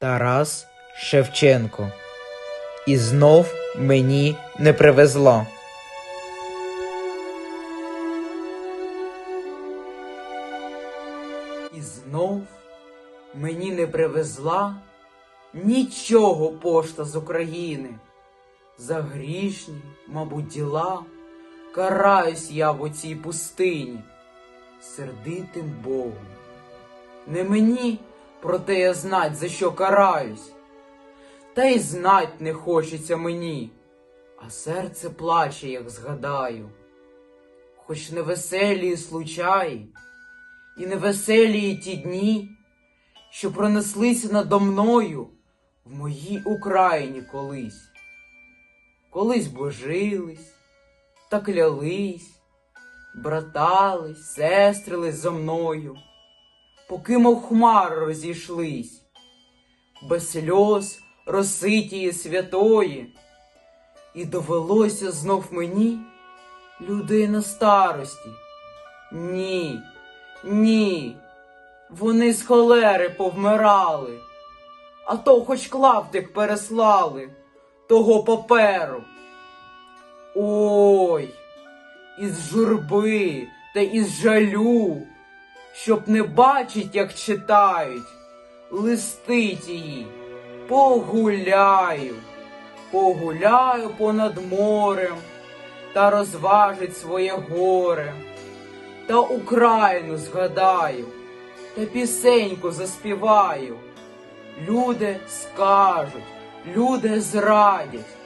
Тарас Шевченко. І знов мені не привезла. І знов мені не привезла нічого пошта з України. За грішні, мабуть, діла караюсь я в оцій пустині, сердитим Богом. Не мені, проте я знать, за що караюсь, та й знать не хочеться мені, а серце плаче, як згадаю. Хоч невеселі случаї, і невеселі ті дні, що пронеслися надо мною в моїй Україні колись. Колись божились та клялись, братались, сестрились зо мною, поки мов хмар розійшлись, без сльоз розситії святої, і довелося знов мені людей на старості. Ні, ні, вони з холери повмирали, а то хоч клаптик переслали того паперу. Ой, із журби та із жалю, щоб не бачить, як читають, листи тії, погуляю, погуляю понад морем та розважить своє горе, та Україну згадаю, та пісеньку заспіваю. Люди скажуть, люди зрадять,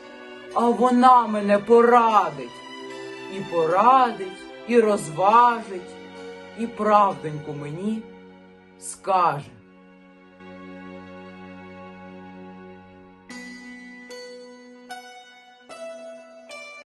а вона мене порадить, і порадить, і розважить, і правденько мені скаже.